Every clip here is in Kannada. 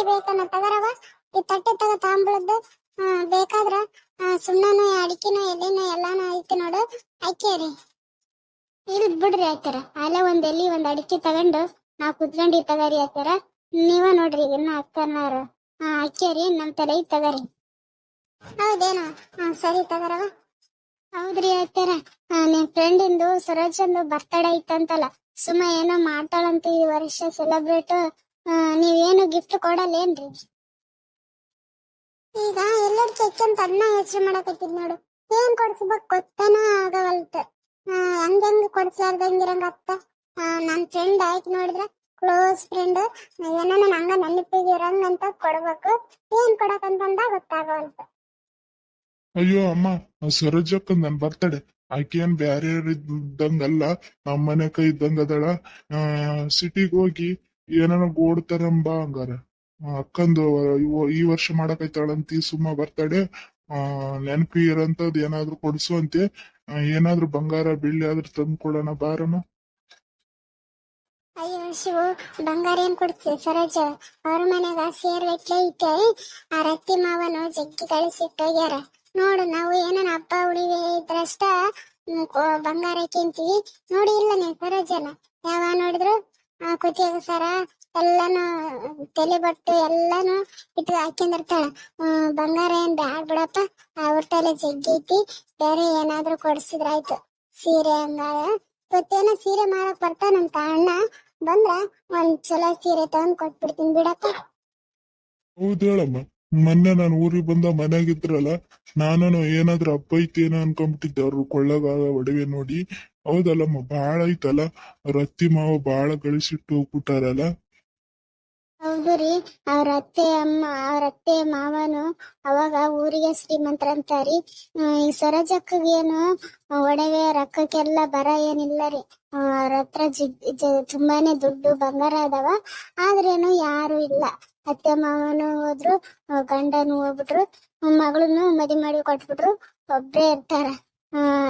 ಅಕ್ಕಿ ಬೇಕನ್ನ ತಗರವ? ಈ ತಟ್ಟೆ ತಗ ತಾಂಬಳದ್ದು ಬೇಕಾದ್ರ ಸುಣ್ಣನು, ಅಡಿಕೆನು, ಎಲೆನು ಎಲ್ಲಾನು ಐತಿ ನೋಡು. ಅಕ್ಕೇರಿ ಇಲ್ ಬಿಡ್ರಿ ಆಯ್ತಾರ ಅಲ್ಲೇ ಒಂದ್ ಎಲಿ, ಒಂದ್ ಅಡಿಕೆ ತಗೊಂಡು ನಾವ್ ಕುತ್ಕೊಂಡಿ ತಗರಿ ಆಯ್ತಾರ ನೀವ ನೋಡ್ರಿ ಇನ್ನ ಅಕ್ಕನಾರ ಅಕ್ಕಿಯರಿ ನಮ್ ತಲೆ ತಗರಿ. ಹೌದೇನು? ಹಾ, ಸರಿ ತಗರವ. ಹೌದ್ರಿ ಆಯ್ತಾರ ನಿಮ್ ಫ್ರೆಂಡ್ ಇಂದು ಸರೋಜಂದು ಬರ್ತಡೇ ಇತ್ತಂತಲ್ಲ ಸುಮ್ಮ ಏನೋ ಮಾಡ್ತಾಳಂತ ಈ ವರ್ಷ ಸೆಲೆಬ್ರೇಟ್ ನೀವೇನು ಗಿಫ್ಟ್ ಕೊಡಲ್ಲೇನ್ರಿ ಈಗ ಎಲ್ಲರೂ ಕೇಕ್ ಅಂತ ಅನ್ನ ಯೋಚನೆ ಮಾಡಕತ್ತಿದ್ ನೋಡು. ಏನ್ ಕೊಡ್ಸ್ಬೇಕು ಗೊತ್ತನ ಆಗವಲ್ತ ಹಂಗ ಹೆಂಗ್ ಕೊಡ್ಸ್ಲಾರ್ದಂಗಿರಂಗ ಅತ್ತ ನನ್ ಫ್ರೆಂಡ್ ಆಯ್ತ್ ನೋಡಿದ್ರ ಕ್ಲೋಸ್ ಫ್ರೆಂಡ್ ಏನೋ ಹಂಗ ನೆನಪಿಗೆ ಇರಂಗಂತ ಕೊಡ್ಬೇಕು. ಏನ್ ಕೊಡಕಂತಂದ ಗೊತ್ತಾಗವಲ್ತ ಅಯ್ಯೋ ಅಮ್ಮ ಸರೋಜಕ್ಕ ನನ್ ಬರ್ತಡೆ ಆಕೆ ಏನ್ ಬ್ಯಾರೆ ಇದ್ದಂಗಲ್ಲ ನಮ್ಮ ಕೈ ಇದ್ದಂಗ ಅದಳ. ಸಿಟಿಗೆ ಹೋಗಿ ಏನಾನ ಗೋಡ್ತಾರಂಬ ಹಂಗಾರ. ಅಕ್ಕಂದು ಈ ವರ್ಷ ಮಾಡಕೈತಾಳಂತಿ, ಸುಮ್ಮ ಬರ್ತಡೆ, ಆ, ನೆನಪಿ ಇರಂತದ್ ಏನಾದ್ರು ಕೊಡ್ಸುವಂತೆ ಅಂತೆ. ಏನಾದ್ರು ಬಂಗಾರ, ಬೆಳ್ಳಿ ಆದ್ರೂ ತಂದು ಕೊಡೋಣ ಅಯ್ಯೋ, ಶಿವು, ಬಂಗಾರ ಏನ್ ಕೊಡ್ತೀವಿ ಸರೋಜ? ಅವ್ರ ಮನೆಗ ಸೇರ್ ಗಟ್ಲೆ ಐತೆ. ಆ ರತ್ತಿ ಮಾವನು ಜಗ್ಗಿ ಕಳಿಸಿಟ್ಟೋಗ್ಯಾರ ನೋಡು, ನಾವು ಏನನ ಹಬ್ಬ ಉಳಿವೆ ಇದ್ರಷ್ಟ ಬಂಗಾರ ಕೇಂತೀವಿ ನೋಡಿ ಇಲ್ಲ ನೀನ್ ಸರೋಜನ. ಯಾವ ನೋಡಿದ್ರು ಕುತ್ತಿಗೆ ಸರ ಎಲ್ಲಾನು, ತಲೆ ಬಟ್ಟು ಎಲ್ಲಾನು ಇಟ್ಟು ಹಾಕ್ಯಂದಿರ್ತಾಳ ಹ್ಮ್, ಬಂಗಾರ ಏನ್ ಬ್ಯಾಡ್ ಬಿಡಪ್ಪ. ಅವ್ರ ತಲೆ ಜಗ್ಗೈತಿ. ಬೇರೆ ಏನಾದ್ರೂ ಕೊಡ್ಸಿದ್ರಾಯ್ತು ಸೀರೆ ಹಂಗ ಇವತ್ತೇನೋ ಸೀರೆ ಮಾರಕ್ ನಮ್ ಅಣ್ಣ ಬಂದ್ರ ಒಂದ್ ಚಲೋ ಸೀರೆ ತಗೊಂಡ್ ಕೊಟ್ಬಿಡ್ತೀನಿ ಬಿಡಪ್ಪ. ಹೌದ್ ಹೇಳಮ್ಮ. ಮೊನ್ನೆ ನಾನು ಊರಿಗೆ ಬಂದ ಮನೆಯಾಗಿದ್ರಲ್ಲ ನಾನು ಏನಾದ್ರೂ ಐತಿ ಏನೋ ಅನ್ಕೊಂಡ್ಬಿಟ್ಟಿದ್ದೆ. ಅವ್ರು ಕೊಳ್ಳಗ ಒಡವೆ ನೋಡಿ ಹೌದಲ್ಲಮ್ಮ ಬಾಳ ಐತಲ್ಲ? ಅವ್ರ ಅತ್ತಿ ಮಾವ ಬಾಳ ಗಳಿಸಿಟ್ಟು ಹೋಗ್ಬಿಟ್ಟಾರಲ್ಲ? ಹೌದು ರೀ. ಅವ್ರ ಅತ್ತೆ ಅಮ್ಮ ಅವ್ರ ಅತ್ತೆ ಮಾವನು ಅವಾಗ ಊರಿಗೆ ಶ್ರೀಮಂತರಂತಾರಿ. ಅಂತಾರಿ ಈ ಸರೋಜಕ್ಕಗೇನು ಒಡವೆ, ರೊಕ್ಕಕ್ಕೆಲ್ಲ ಬರ ಏನಿಲ್ಲ ರೀ. ಅವ್ರ ಹತ್ರ ತುಂಬಾನೇ ದುಡ್ಡು ಬಂಗಾರ ಅದಾವ. ಆದ್ರೇನು ಯಾರು ಇಲ್ಲ. ಅತ್ತೆ ಮಾವನು ಹೋದ್ರು ಗಂಡನು ಹೋಗ್ಬಿಟ್ರು, ಮಗಳನ್ನು ಮದಿ ಮಾಡಿ ಕೊಟ್ಬಿಟ್ರು, ಒಬ್ರೇ ಇರ್ತಾರ.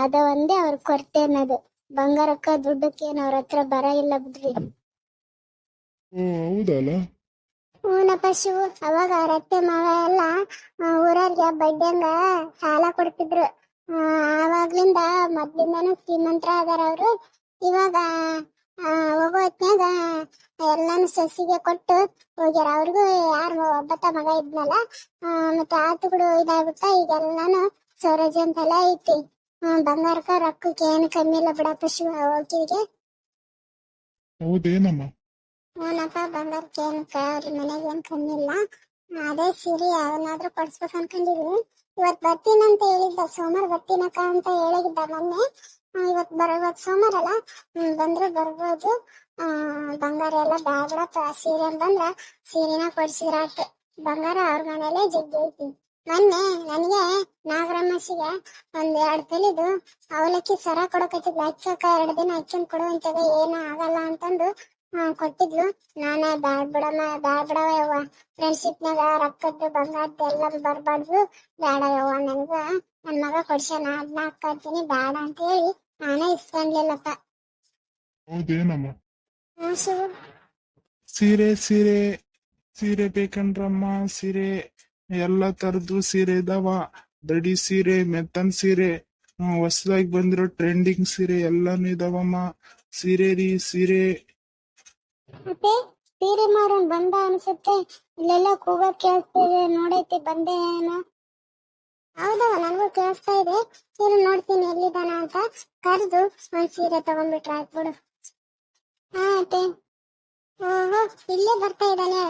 ಅದ ಒಂದೇ ಅವ್ರ ಕೊರತೆ ಅನ್ನೋದು. ಬಂಗಾರಕ್ಕ ದುಡ್ಡಕ್ಕೇನು ಅವ್ರ ಹತ್ರ ಬರ ಇಲ್ಲ ಬಿಡ್ರಿ. ಓ ಹೌದಲ್ಲ ಹೂನಪ್ಪ ಶಿವು ಅವಾಗ ಅವ್ರ ಅತ್ತೆ ಮಾವ ಎಲ್ಲ ಊರಾರ್ಗೆ ಬಡ್ಡಿಯಂಗ ಸಾಲ ಕೊಡ್ತಿದ್ರು. ಆವಾಗ್ಲಿಂದ ಮೊದ್ಲಿಂದಾನು ಶ್ರೀಮಂತ್ರ ಅದಾರ ಅವ್ರು. ಇವಾಗ ಹೋಗೋ ಹೊತ್ನ್ಯಾಗ ಎಲ್ಲಾನು ಸಸಿಗೆ ಕೊಟ್ಟು ಹೋಗ್ಯಾರ. ಅವ್ರಿಗೂ ಯಾರು ಒಬ್ಬತ್ತ ಮಗ ಇದ್ನಲ್ಲ ಮತ್ತೆ ಆತುಗಳು ಇದಾಗ್ಬಿಟ್ಟ ಈಗ ಎಲ್ಲಾನು ಸೌರಜ ಅಂತೆಲ್ಲ ಐತಿ. ಆ, ಬಂಗಾರಕ್ಕ ರೊಕ್ಕಕ್ಕೆ ಏನು ಕಮ್ಮಿ ಇಲ್ಲ ಬಿಡಪ್ಪ ಶಿವ ಹೋಗಿದ್ಗೆ. ಹೌದೇನಮ್ಮ? ಹ್ಞೂನಪ್ಪ ಬಂಗಾರಕ್ಕೆ ಏನು ಅವ್ರ ಮನೆಗೆ ಏನು ಕಮ್ಮಿ ಇಲ್ಲ. ಅದೇ ಸೀರೆ ಯಾವನಾದ್ರೂ ಕೊಡ್ಸ್ಬೇಕು ಅನ್ಕೊಂಡಿದ್ವಿ ಇವತ್ ಬರ್ತೀನಿ ಅಂತ ಹೇಳಿದ್ದ ಸೋಮವಾರ ಬರ್ತೀನಕ್ಕ ಅಂತ ಹೇಳಿದ್ದ ಮೊನ್ನೆ. ಇವತ್ ಬರೋ ಇವತ್ ಸೋಮವಾರ ಅಲ್ಲ? ಹ್ಮ್, ಬಂದ್ರೆ ಬರ್ಬೋದು. ಆ ಬಂಗಾರ ಎಲ್ಲ ಬ್ಯಾಡಪ್ಪ ಸೀರೆ ಬಂದ್ರ ಸೀರೆನ ಕೊಡ್ಸಿದ್ರಾಯ್ತು ಬಂಗಾರ ಅವ್ರ ಮನೇಲೆ ಜಗ್ಗಿ ಐತಿ ಮೊನ್ನೆ ನನಗೆ ನಾಗರಮ್ಮಸಿಗೆ ಒಂದ್ ಎರಡ್ ತಲಿದು ಅವಲಕ್ಕಿ ಸರ ಕೊಡಕತ್ತಿದ್ಲು ಅಕ್ಕಕ್ಕ ಎರಡು ದಿನ ಅಕ್ಕಿನ ಕೊಡುವಂತಾಗ ಏನು ಆಗಲ್ಲ ಅಂತಂದು ಕೊಟ್ಟಿದ್ಲು. ನಾನೇ ಬ್ಯಾಡ್ ಬಿಡಮ್ಮ ಬ್ಯಾಡ್ ಬಿಡವ ಯವ್ವ. ಫ್ರೆಂಡ್ಶಿಪ್ನಾಗ ರೊಕ್ಕದ್ದು ಬಂಗಾರದ್ದು ಎಲ್ಲ ಬರ್ಬಾರ್ದು. ಬೇಡ ಯವ್ವ ನನ್ಗ ನನ್ ಮಗ ಕೊಡ್ಸ್ಯಾನ. ಅದ್ನ ಹಾಕೊಳ್ತೀನಿ ಬೇಡ ಅಂತ ಹೇಳಿ ನಾನೇ ಇಸ್ಕೊಂಡ್ಲಿಲ್ಲಪ್ಪ. ಹೌದೇನಮ್ಮ? ಹ್ಮ್ ಶಿವು. ಸೀರೆ ಸೀರೆ ಸೀರೆ ಬೇಕಂದ್ರಮ್ಮ ಸೀರೆ ಎಲ್ಲ ತರದ್ದು ಸೀರೆ ಇದಾವ. ದಡಿ ಸೀರೆ, ಮೆತ್ತನ್ ಸೀರೆ ಹೊಸದಾಗಿ ಬಂದಿರೋ ಟ್ರೆಂಡಿಂಗ್ ಸೀರೆ ಎಲ್ಲಾನು ಇದಾವಮ್ಮ. ಸೀರೆ ರೀ ಸೀರೆ. ಮತ್ತೆ ಸೀರೆ ಮಾರೋನ್ ಬಂದ ಅನ್ಸುತ್ತೆ. ಇಲ್ಲೆಲ್ಲ ಕೂಗೋ ಕೇಳಿಸ್ತಿದೆ ನೋಡೈತಿ, ಬಂದೆ ಏನೋ. ಹೌದವ ನನಗೂ ಕೇಳಿಸ್ತಾ ಇದೆ. ಸೀರೆ ನೋಡ್ತೀನಿ ಎಲ್ಲಿದಾನ ಅಂತ. ಕರೆದು ಒಂದ್ ಸೀರೆ ತಗೊಂಡ್ಬಿಟ್ರೆ ಆಯ್ತು ಹಾ, ಅತ್ತೆ. ಓಹೋ, ಇಲ್ಲೇ ಬರ್ತಾ ಇದ್ದಾನೆ.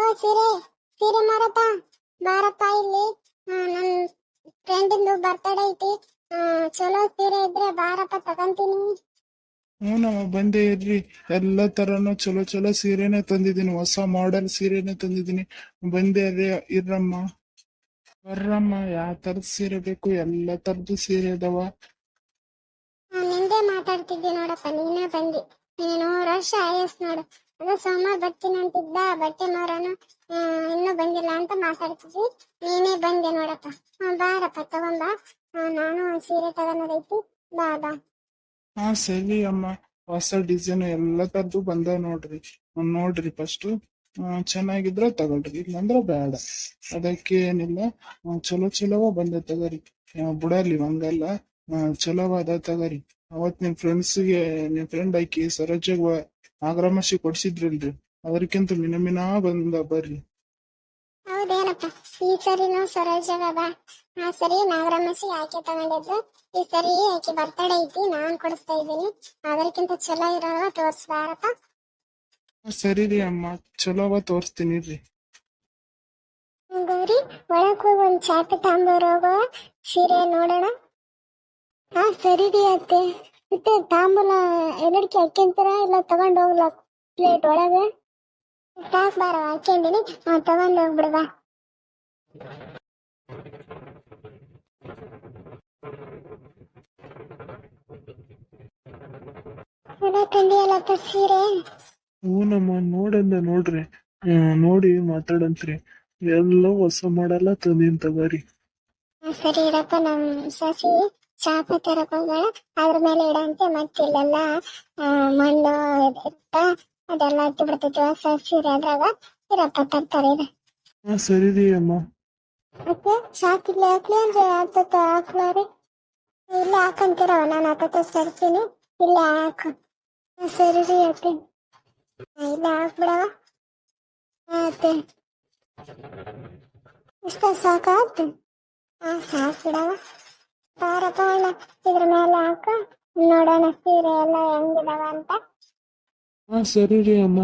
ಓ, ಸೀರೆ ಸೀರೆ ಮಾರಪ್ಪ. ಬಾರಪ್ಪ ಇಲ್ಲಿ. ನನ್ ಫ್ರೆಂಡಿಂದು ಬರ್ತಡೇ ಐತಿ. ಚಲೋ ಸೀರೆ ಇದ್ರೆ ಬಾರಪ್ಪ ತಗೊಂತೀನಿ. ಹ್ಞೂನಮ್ಮ ಬಂದೇ ಇರ್ರಿ. ಎಲ್ಲ ತರನು ಚಲೋ ಚಲೋ ಸೀರೆನೆ ತಂದಿದ್ದೀನಿ. ಹೊಸ ಮಾಡೆಲ್ ಸೀರೆನೆ ತಂದಿದ್ದೀನಿ. ಬಂದೆ ಇರ್ರಿ ಇರ್ರಮ್ಮ. ಬರ್ರಮ್ಮ ಯಾವ ತರದ ಸೀರೆ ಬೇಕು? ಎಲ್ಲ ತರದ ಸೀರೆ ಅದಾವ ನಿಂದೆ ಮಾತಾಡ್ತಿದ್ದೆ ನೋಡಪ್ಪ ನೀನೇ ಬಂದಿ. ನೀನು ವರ್ಷ ಆಯಸ್ ನೋಡು. ಅದು ಸೋಮವಾರ ಬರ್ತೀನಿ ಅಂತಿದ್ದ, ಬಟ್ಟೆ ಮಾರನು ಇನ್ನೂ ಬಂದಿಲ್ಲ ಅಂತ ಮಾತಾಡ್ತಿದ್ವಿ. ನೀನೇ ಬಂದೆ ನೋಡಪ್ಪ. ಬಾರಪ್ಪ, ತಗೊಂಬ. ನಾನು ಒಂದ್ ಸೀರೆ ತಗೊಂಡೈತಿ ಬಾ ಬಾ. ಹಾ, ಸರಿ ಅಮ್ಮ. ಹೊಸ ಡಿಸೈನ್ ಎಲ್ಲ ತರದ್ದು ಬಂದ ನೋಡ್ರಿ. ನೋಡ್ರಿ ಫಸ್ಟ್ ಚೆನ್ನಾಗಿದ್ರೆ ತಗೊಳ್ರಿ ಇಲ್ಲಾಂದ್ರೆ ಬೇಡ. ಅದಕ್ಕೆ ಏನಿಲ್ಲ. ಚಲೋ, ಚಲೋವ ಬಂದ ತಗರಿ. ಬುಡಲಿ ಹಂಗಲ್ಲ. ಚಲೋವಾದ ತಗರಿ. ಅವತ್ ನಿಮ್ ಫ್ರೆಂಡ್ಸ್ಗೆ ನಿನ್ ಫ್ರೆಂಡ್ ಆಕಿ ಸರೋಜಗ ಆಗ್ರಮಶಿ ಕೊಡ್ಸಿದ್ರಲ್ರಿ. ಅದಕ್ಕಿಂತ ಮಿನ ಮಿನಾ ಬಂದ ಬರ್ರಿ. ಹೌದೇನಪ್ಪ? ಈ ಸರಿನೂ ಸರೋಜಗ ಬಾ. ಆ ಸರಿ ನಾಗರಮಸಿ ಆಕೆ ತಗೊಂಡಿದ್ರು ಈ ಸರಿ ಆಕೆ ಬರ್ತಡೇ ಐತಿ ನಾನ್ ಕೊಡಿಸ್ತಾ ಇದ್ದೀನಿ. ಅದಕ್ಕಿಂತ ಚಲೋ ಇರೋವ ತೋರ್ಸ್ಬಾರಪ್ಪ. ಸರಿ ರೀ ಅಮ್ಮ ಚಲೋವ ತೋರಿಸ್ತೀನಿ ರೀ ಗೌರಿ ಒಳಗ್ ಹೋಗಿ ಒಂದ್ ಚಾಪೆ ಹೋಗೋ ಸೀರೆ ನೋಡೋಣ. ಹಾ ಸರಿ ರೀ ಅತ್ತೆ ಮತ್ತೆ ತಾಂಬೂಲ ಎಲ್ಲಡಿಕೆ ಹಾಕ್ಯಂತೀರ ಇಲ್ಲ ತಗೊಂಡು ಹೋಗ್ಲ ಪ್ಲೇಟ್ ಒಳಗೆ. ಸಾಕ್ ಬಾರ ಹಾಕ್ಯಂದಿನಿ ಹಾ ತಗೊಂಡ್ ಕಂಡಿಯಲ್ಲಪ್ಪ ಸೀರೆ ಹೂನಮ್ಮ ನೋಡಂದ ನೋಡ್ರಿ. ಆ, ನೋಡಿ ಮಾತಾಡಂತ್ರಿ. ಎಲ್ಲ ಹೊಸ ಮಾಡಲ್ಲ ತಂದಿನ್ ತಗೋರಿ. ಆ, ಸರಿ ಇರಪ್ಪ ನಮ್ ಸಸಿ. ಚಾಪೆ ತರಕ್ ಹೋಗೋಣ ಅದ್ರ ಮೇಲೆ ಇಡಂತೆ ಮತ್ತಿಲ್ಲೆಲ್ಲ ಮಣ್ಣು ಇರ್ತ ಅದೆಲ್ಲ ಹತ್ತಿ ಬಿಡ್ತೈತಿ ಹೊಸ ಸೀರೆ ಅದ್ರಾಗ ಇರಪ್ಪ ತರ್ತಾರೆ ಇದು. ಹಾ ಸರಿ ರೀ ಅಮ್ಮ. ಮತ್ತೆ ಶಾಕ್ ಇಲ್ಲ ಹಾಕ್ಲಿ ಅಂದ್ರೆ ಹತ್ತತ್ತ ಹಾಕ್ಲಾರಿ ಇಲ್ಲ ಹಾಕಂತೀರವ ನಾನು ಹತ್ತತ್ತ ಸರ್ತೀನಿ ಇಲ್ಲ ಹಾಕು. ಹಾ, ಸರಿ ರೀ ಅತ್ತೆ ಹಾ, ಇಲ್ಲೇ ಹಾಕ್ಬಿಡವ. ಹಾ, ಅತ್ತೆ. ಇಷ್ಟ ಸಾಕಾಯ್ತು? ಹಾ ಸಾಕ್ ಬಿಡವ ಬಾರಪ್ಪ ಅಣ್ಣ ಇದ್ರ ಮೇಲೆ ಹಾಕ. ನೋಡೋಣ ಸೀರೆ ಎಲ್ಲ ಹೆಂಗಿದಾವ ಅಂತ. ಹಾ ಸರಿ ರೀ ಅಮ್ಮ.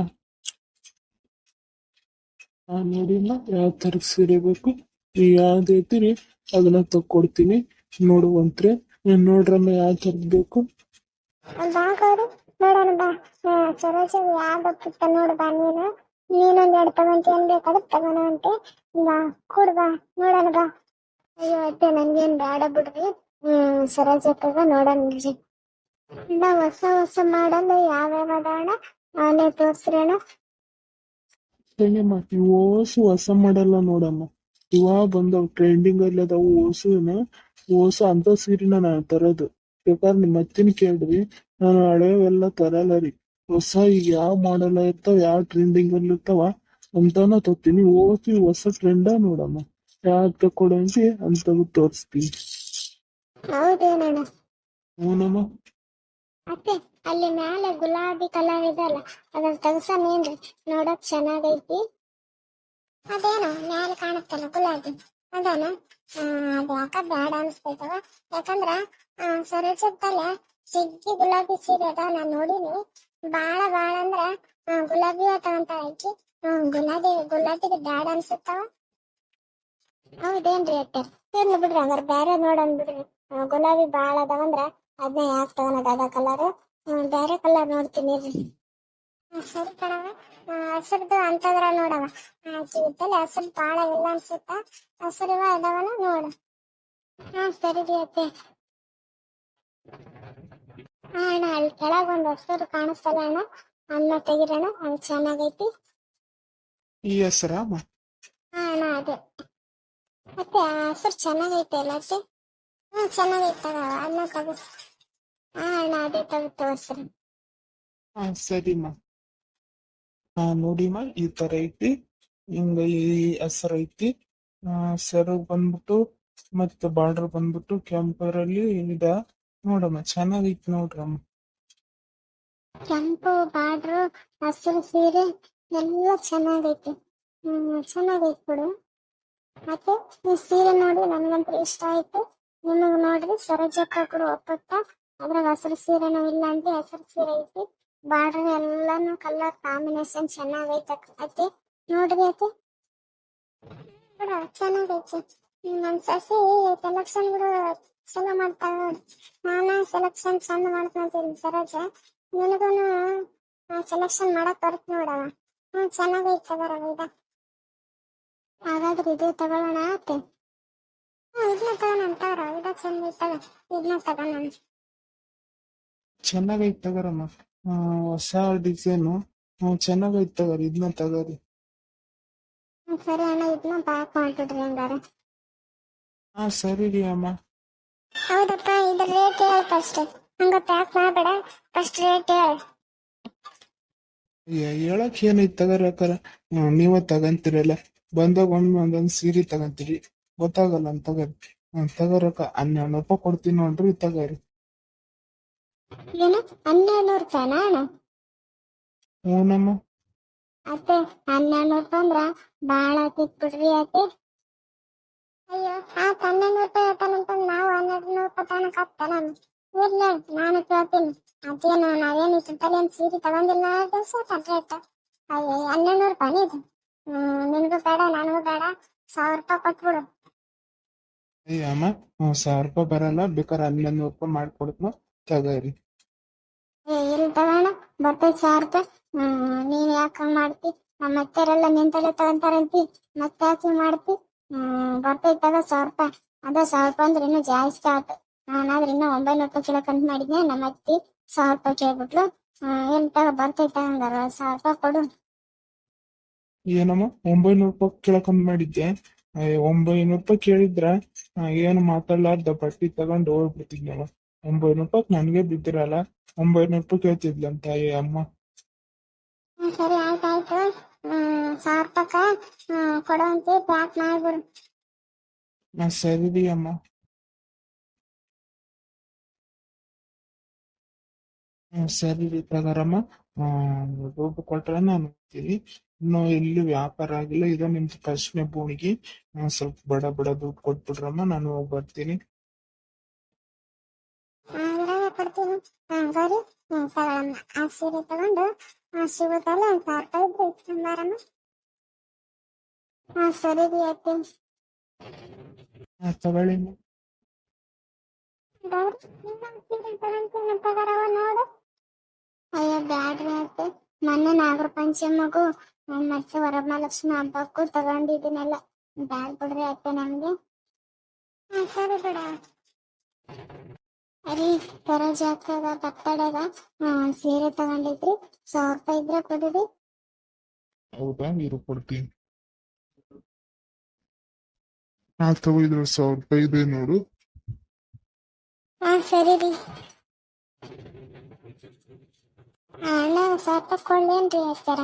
ಹಾ ನೋಡಿಮ್ಮ ಯಾವ ತರ ಸೀರೆ ಬೇಕು? ನೀವು ಯಾವ್ದು ಐತಿರಿ ಅದನ್ನ ತಕ್ಕೊಡ್ತೀನಿ. ನೋಡುವಂತ್ರಿ. ನೋಡ್ರಮ್ಮ ಯಾವ ತರದ್ ಬೇಕು? ಬಾಗೋರು ನೋಡೋಣ ಬಾ. ಹಾ ಚಲೋ ಯಾವ್ದು ಪುಟ್ಟ ನೋಡು ಬಾ ನೀನು. ನೀನೊಂದ್ ಎರಡು ತಗೊಂತ ಏನ್ ಬೇಕಾದ್ರೆ ತಗೋಣ ಅಂತೆ ಬಾ ಕೊಡ್ ಬಾ ನೋಡೋಣ ಬಾ. ಅಯ್ಯೋ, ಅತ್ತೆ, ನನ್ಗೇನ್ ಬೇಡ ಬಿಡ್ರಿ. ಹ್ಮ್ ಸರೋಜಕ್ಕಗ ಬಿಡ್ರಿ ಇಲ್ಲ ಹೊಸ ಹೊಸ ಮಾಡಲ್ಲ, ಯಾವ್ಯಾವ ಅದಾವಣ ಅವನೇ ತೋರ್ಸ್ರಣ ಸರಿಯಮ್ಮ ಇವು ಓಸು ಹೊಸ ಮಾಡಲ್ಲ ನೋಡಮ್ಮ. ಇವಾಗ ಬಂದವ್ ಟ್ರೆಂಡಿಂಗ್ ಅಲ್ಲಿ ಅದಾವು ಓಸುನ ಓಸು ಅಂತ ಸೀರೆನ ನಾನು ತರೋದು. ಬೇಕಾದ್ರೆ ನಿಮ್ಮ ಅತ್ತಿನ ಕೇಳ್ರಿ. ನಾನು ಹಳೆವೆಲ್ಲ ತರಲ್ಲ ರೀ. ಹೊಸ ಈಗ ಯಾವ ಮಾಡಲ್ಲ ಇರ್ತಾವ, ಯಾವ ಟ್ರೆಂಡಿಂಗ್ ಅಲ್ಲಿ ಇರ್ತಾವ ಅಂತಾನ ತೋತೀನಿ ಓಸು ಹೊಸ ಟ್ರೆಂಡ ನೋಡಮ್ಮ. ಯಾವ್ದು ತಕೊಡಂಗೆ ಅಂತವು ತೋರಿಸ್ತೀನಿ. ಹೌದೇನಣ್ಣ ಹ್ಞೂನಮ್ಮ ಅತ್ತೆ ಅಲ್ಲಿ ಮ್ಯಾಲೆ ಗುಲಾಬಿ ಕಲರ್ ಇದಲ್ಲ ಅದನ್ನ ತೆಗ್ಸನೇನ್ರಿ ನೋಡಕ್ ಚೆನ್ನಾಗೈತಿ. ಅದೇನೋ ಮ್ಯಾಲೆ ಕಾಣುತ್ತಲ್ಲ ಗುಲಾಬಿ. ಅದೇನ ಅದು ಅದ್ ಯಾಕ ಬ್ಯಾಡ ಅನ್ಸ್ತೈತವ ಯಾಕಂದ್ರ ಆ, ಸರೋಜತ್ತಲ್ಲ ಜಗ್ಗಿ ಗುಲಾಬಿ ಸೀರೆ ಅದ ನಾನ್ ನೋಡಿನಿ. ಬಾಳ ಬಾಳ ಅಂದ್ರ ಗುಲಾಬಿ ತಗೊಂತ ಆಕಿ. ಹ್ಮ್ ಗುಲಾಬಿ ಗುಲಾಬಿಗೆ ಬ್ಯಾಡ ಅನ್ಸುತ್ತವ. ಹೌದೇನ್ರಿ ಅತ್ತೆ? ಇರ್ಲಿ ಬಿಡ್ರಿ ಹಂಗಾರ ಬ್ಯಾರೆ ನೋಡೋಣ ಬಿಡ್ರಿ ಗುಲಾಬಿ ಬಾಳ ಅದಾವಂದ್ರ ಅದನ್ನ ಯಾಕೆ ತಗೊಳೋದು ಅದ ಕಲರ್ ಬೇರೆ ಕಲರ್ ನೋಡ್ತೀನಿ ಇರ್ರಿ ಸರಿ ಕಣವ ಹಸಿರ್ದು ಅಂತದ್ರ ನೋಡವ ಇತ್ತಲ್ಲ ಹಸಿರು ಬಾಳ ಇಲ್ಲ ಅನ್ಸುತ್ತ? ಹಸಿರಿವ ಅದಾವನ ನೋಡು. ಹಾ ಸರಿ ರೀ ಅತ್ತೆ. ಅಣ್ಣ ಅಲ್ಲಿ ಕೆಳಗ್ ಒಂದ್ ಹಸಿರು ಕಾಣಿಸ್ತಲ್ಲ ಅಣ್ಣ. ಅನ್ನ ತೆಗಿರಣ ಅದು ಚೆನ್ನಾಗೈತಿ. ಈ ಹೆಸರ ಹಾ ಅಣ್ಣ ಅದೇ. ಮತ್ತೆ ಆ ಹಸಿರು ಚೆನ್ನಾಗೈತೆ ಅಲ್ಲ ಅತ್ತೆ ಹ್ಮ್ ಚೆನ್ನಾಗೈತೆ ತಗೋ ಅಣ್ಣ ತಗೋ. ಹಾ ಅಣ್ಣ ಅದೇ ತಗೋ ತೋರ್ಸ್ರಿ. ಹಾ ಸರಿಮ್ಮ ಹಾ ನೋಡಿಮ್ಮ ಈ ತರ ಐತಿ. ಹಿಂಗ ಈ ಹೆಸರು ಐತಿ. ಸೆರಗ್ ಬಂದ್ಬಿಟ್ಟು ಮತ್ತೆ ಬಾರ್ಡರ್ ಬಂದ್ಬಿಟ್ಟು ಕೆಂಪರಲ್ಲಿ ಇದ. ನೋಡಮ್ಮ ಚೆನ್ನಾಗೈತಿ ನೋಡ್ರಮ್ಮ ಕೆಂಪು ಬಾರ್ಡರ್ ಹಸಿರು ಸೀರೆ ಎಲ್ಲ ಚೆನ್ನಾಗೈತಿ. ಹ್ಮ್ ಚೆನ್ನಾಗೈತಿ ಬಿಡು. ಮತ್ತೆ ಈ ಸೀರೆ ನೋಡಿ ನನ್ಗಂತೂ ಇಷ್ಟ ಆಯ್ತು ನಿಮಗ್ ನೋಡ್ರಿ ಸರೋಜಕ್ಕ ಕೂಡ ಒಪ್ಪತ್ತ ಅದ್ರಾಗ ಹಸಿರು ಸೀರೆನೂ ಇಲ್ಲ ಅಂದ್ರೆ ಹಸಿರು ಸೀರೆ ಐತಿ ಬಾರ್ಡರ್ ಎಲ್ಲಾನು ಕಲರ್ ಕಾಂಬಿನೇಷನ್ ಚೆನ್ನಾಗೈತೆ ಅತ್ತೆ ನೋಡ್ರಿ ಅತ್ತೆ ಬಿಡ ಚೆನ್ನಾಗೈತಿ ಹ್ಮ್, ನನ್ ಸಸಿ ಸೆಲೆಕ್ಷನ್ ಬಿಡು ಚಲೋ ಮಾಡ್ತಾಳ ನೋಡು ನಾನ ಸೆಲೆಕ್ಷನ್ ಚಂದ ಮಾಡ್ಕೊಂತೀನಿ ಸರೋಜ ನಿನಗೂನು ಸೆಲೆಕ್ಷನ್ ಮಾಡಕ್ ಬರ್ತ್ ನೋಡವ ಹ್ಮ್ ಚೆನ್ನಾಗೈತೆ ತಗೋರ ಇದ ಹಾಗಾದ್ರೆ ಇದೇ ತಗೊಳ್ಳೋಣ ಆತೆ ಹ್ಮ್ ಇದನ್ನ ತಗೋಣ ತಗೋರ ಇದ ಚಂದ ಐತಲ್ಲ ಇದನ್ನ ತಗೋಣ ಚೆನ್ನಾಗೈತ್ ತಗೋರಮ್ಮ. ಹೊಸ ಡಿಸೈನು ಚೆನ್ನಾಗೈತ್ ತಗರಿ. ಇದನ್ನ ತಗೋರಿ. ಸರಿ ಅಣ್ಣ ಇದನ್ನ ಪ್ಯಾಕ್ ಮಾಡ್ಬಿಡ್ರಿ ಹಂಗಾರೆ. ಹಾ ಸರಿ ರೀ ಅಮ್ಮ. ಹೌದಪ್ಪ ಇದ್ರ ರೇಟ್ ಹೇಳ ಫಸ್ಟ್ ಹಂಗ ಪ್ಯಾಕ್ ಮಾಡಬೇಡ. ಫಸ್ಟ್ ರೇಟ್ ಹೇಳ. ಹೇಳಕ್ ಏನೈತ್ ತಗರಕ್ಕಾರ ನೀವ ತಗಂತೀರಲ್ಲ. ಬಂದಾಗ ಒಮ್ಮೆ ಒಂದೊಂದ್ ಸೀರೆ ತಗಂತೀರಿ ಗೊತ್ತಾಗಲ್ಲ ಅಂತ ತಗರಿ. ತಗರಕ್ಕ ಹನ್ನೆರಡು ರೂಪಾಯಿ ಕೊಡ್ತೀನಿ ನೋಡ್ರಿ ತಗರಿ. ಏನು ಹನ್ನೆರಡು ರೂಪಾಯಿನಾ ಅಣ್ಣ? ಹ್ಞೂನಮ್ಮ ಅತ್ತೆ ಹನ್ನೆರಡು ರೂಪಾಯಿ ಅಂದ್ರ ಬಾಳ ಆತಿತ್ ಬಿಡ್ರಿ ಅತ್ತೆ. ಅಯ್ಯೋ ಆ ಹನ್ನೆರಡು ರೂಪಾಯಿ ಆತಾನಂತಂದ್ ನಾವು ಹನ್ನೆರಡು ನೂರು ರೂಪಾಯಿ ತನಕ ಆಗ್ತಾನ ಇರ್ಲಿ ನಾನು ಕೇಳ್ತೀನಿ. ಅದೇನು ನಾವೇನು ಇಷ್ಟದಲ್ಲಿ ಏನ್ ಸೀರೆ ತಗೊಂಡಿಲ್ಲ ದಿವಸ ರೇಟ್ ಅಯ್ಯೋ ಹನ್ನೆರಡು ನೂರು ರೂಪಾಯಿ ಇದು? ಹ್ಮ್ ನಿನ್ಗೂ ಬೇಡ ನನಗೂ ಬೇಡ. ಸಾವಿರ ರೂಪಾಯಿ ಕೊಟ್ಬಿಡು. ಅಯ್ಯ ಅಮ್ಮ ಹ್ಮ್, ಸಾವಿರ ರೂಪಾಯಿ ಬರಲ್ಲ ಬೇಕಾದ್ರೆ ಹನ್ನೊಂದು ನೂರು ರೂಪಾಯಿ ಮಾಡ್ಕೊಡ್ತೀನಿ ತಗರಿ. ಏ ಇಲ್ಲಿ ತಗೋಣ ಬರ್ತೈತಿ ಸಾವಿರ ರೂಪಾಯಿ. ಹ್ಮ್ ನೀನ್ ಯಾಕ ಮಾಡ್ತಿ? ನಮ್ಮ ಅತ್ತೆರೆಲ್ಲ ನಿಂತಲ್ಲೇ ತಗೊಂತಾರಂತಿ ಮತ್ತೆ ಯಾಕೆ ಮಾಡ್ತಿ? ಹ್ಮ್ ಬರ್ತೈತಿ ತಗೋ ಸಾವಿರ ರೂಪಾಯಿ. ಅದ ಸಾವಿರ ರೂಪಾಯಿ ಅಂದ್ರೆ ಇನ್ನೂ ಜಾಸ್ತಿ ಆಯ್ತು ನಾನಾದ್ರೆ ಇನ್ನೂ ಒಂಬೈನೂರು ರೂಪಾಯಿ ಕಿಲೋಕಂತ ಮಾಡಿದ್ನೆ ನಮ್ಮ ಅತ್ತಿ ಸಾವಿರ ರೂಪಾಯಿ ಕೇಳ್ಬಿಟ್ಲು. ಹ್ಮ್ ಏನ್ ತಗೋ ಬರ್ತೈತಿ ಸಾವಿರ ರೂಪಾಯಿ ಕೊಡು. ಏನಮ್ಮ? ಒಂಬೈನೂರು ರೂಪಾಯಿ ಕೇಳಕಂದ್ ಮಾಡಿದ್ದೆ. ಒಂಬೈನೂರು ರೂಪಾಯಿ ಕೇಳಿದ್ರ ಏನು ಮಾತಾಡ್ಲಾರ್ದ ಬಟ್ಟಿ ತಗೊಂಡು ಹೋಗ್ಬಿಡ್ತಿದ್ನವ ಒಂಬೈನೂರು ರೂಪಾಯಿ ನನಗೆ ಬಿದ್ದಿರಲ್ಲ ಒಂಬೈನೂರು ರೂಪಾಯಿ ಕೇಳ್ತಿದ್ಲಂತ ಏ ಅಮ್ಮ. ಸರಿ ಆಯ್ತಾಯ್ತು. ಸಾರ್ಥಕ ಕೊಡುವಂತೆ ಪ್ಯಾಕ್ ಮಾಡ್ಬಿಡು. ಸರಿ ರೀ ಅಮ್ಮ. ಸರಿ ರೀ ತಗರಮ್ಮ. ದುಡ್ಡು ಕೊಟ್ರೆ ನಾನು ಹೋಗ್ತೀನಿ ಇನ್ನು ಎಲ್ಲೂ ವ್ಯಾಪಾರ ಆಗಿಲ್ಲ. ಇದು ನಿಮ್ದು ಫಸ್ಟ್ನೇ ಬೋಣಿಗೆ ಸ್ವಲ್ಪ ಬಡ ಬಡ ದುಡ್ಡು ಕೊಟ್ಬಿಡ್ರಮ್ಮ ನಾನು ಹೋಗಿ ಬರ್ತೀನಿ. ಕೊಡ್ತೀನಿ ತಗೊಳಮ್ಮ. ಆ ಸೀರೆ ತಗೊಂಡು ಆ ಸಿಗುತ್ತಲ್ಲ ಒಂದ್ ಸಾವಿರ ರೂಪಾಯಿ ಇದ್ರೆ ಇಸ್ಕೊಂಬಾರಮ್ಮ ಹಾ ಸರಿ ಅತ್ತೆ. ತಗೊಳ್ಳಿ. ಗೌರಿ ಇನ್ನೊಂದ್ ಸೀರೆ ತಗೊಂತೀನಿ ತಗರವ ನೋಡು. ಅಯ್ಯೋ ಬ್ಯಾಡ್ರಿ ಅತ್ತೆ. ಮೊನ್ನೆ ನಾಗರ ಪಂಚಮಗೂ ಮತ್ತೆ ವರಮಹಾಲಕ್ಷ್ಮಿ ಹಬ್ಬಕ್ಕೂ ತಗೊಂಡಿದ್ದೀನಲ್ಲ. ಬ್ಯಾಡ್ ಬಿಡ್ರಿ ಅತ್ತೆ ನಮ್ಗೆ. ಆ ಸರಿ ಬಿಡ. ಅರಿ ಕರ ಜಾತ್ರದ ಬರ್ತಡೆಗ ಸೀರೆ ತಗೊಂಡಿದ್ರಿ. ಸಾವಿರ ರೂಪಾಯಿ ಇದ್ರೆ ಕೊಡಿರಿ ಹೌದಾ ಇರು ಕೊಡ್ತೀನಿ. ಆ ತಗೋ ಸಾವಿರ ರೂಪಾಯಿ ಇದೆ ನೋಡು. ಹಾ ಸರಿ ರೀ. ಅಣ್ಣ ಸಾವಿರ ರೂಪಾಯಿ ಕೊಡ್ಲೇನ್ರಿ ಅತ್ತಾರ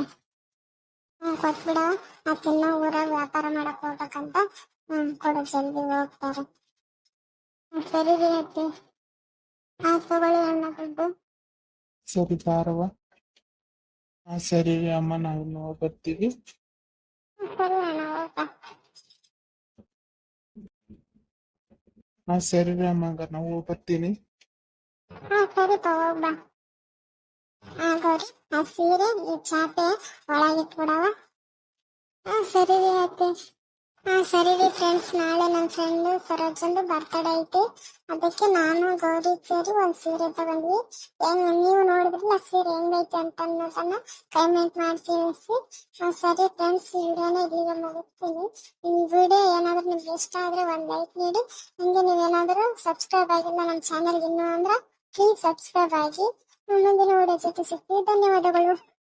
ಹ್ಞೂ ಕೊಟ್ಬಿಡ. ಮತ್ತಿನ್ನ ಊರಾಗ ವ್ಯಾಪಾರ ಮಾಡಕ್ ಹೋಗ್ಬೇಕಂತ ಹ್ಮ್ ಕೊಡು ಜಲ್ದಿ ಹೋಗ್ತಾರೆ. ಸರಿ ರೀ ಅತ್ತಿ. ಆ ತಗೊಳ್ಳಿ ಅಣ್ಣ ದುಡ್ಡು. ಸರಿ ಬಾರವ್ವ ಹಾ ಸರಿ ರೀ ಅಮ್ಮ ನಾವು ಹೋಗಿ ಬರ್ತೀವಿ. ಸರಿ ಅಣ್ಣ ಹೋಗ ಹಾ ಸರಿ ರೀ ಅಮ್ಮ ಹಂಗಾರೆ ನಾವು ಹೋಗಿ ಬರ್ತೀನಿ. ಹಾ ಸರಿ ತಗೋಗ್ ಬಾ ಹಾ ಗೌರಿ ಆ ಸೀರೆ ಈ ಚಾಪೆ ಒಳಗಿಟ್ಬಿಡವ ಹಾ ಸರಿ ರೀ ಅತ್ತೆ. ಹಾ ಸರಿ ರೀ ಫ್ರೆಂಡ್ಸ್ ನಾಳೆ ನನ್ನ ಫ್ರೆಂಡ್ ಸರೋಜಂದು ಬರ್ತಡೇ ಐತಿ. ಅದಕ್ಕೆ ನಾನು ಗೌರಿ ಸೇರಿ ಒಂದ್ ಸೀರೆ ತಗೊಂಡ್ವಿ. ಹೆಂಗ್ ನೀವು ನೋಡಿದ್ರಲ್ಲ ಸೀರೆ ಹೆಂಗೈತೆ ಅಂತ ಅನ್ನೋದನ್ನ ಕಮೆಂಟ್ ಮಾಡಿ ತಿಳಿಸಿ. ಹಾ, ಸರಿ ಫ್ರೆಂಡ್ಸ್ ವಿಡಿಯೋನ ಇಲ್ಲಿಗೆ ಮುಗಿಸ್ತೀನಿ. ಈ ವಿಡಿಯೋ ಏನಾದ್ರೂ ನಿಮ್ಗೆ ಇಷ್ಟ ಆದ್ರೆ ಒಂದು ಲೈಕ್ ನೀಡಿ. ಹಂಗೆ ನೀವೇನಾದ್ರೂ ಸಬ್ಸ್ಕ್ರೈಬ್ ಆಗಿಲ್ಲ ನಮ್ಮ ಚಾನಲ್ಗೆ ಇನ್ನೂ ಅಂದ್ರೆ ಪ್ಲೀಸ್ ಸಬ್ಸ್ಕ್ರೈಬ್ ಆಗಿ. ಮುಂದಿನ ವಿಡಿಯೋ ಜೊತೆ ಸಿಗ್ತೀವಿ. ಧನ್ಯವಾದಗಳು.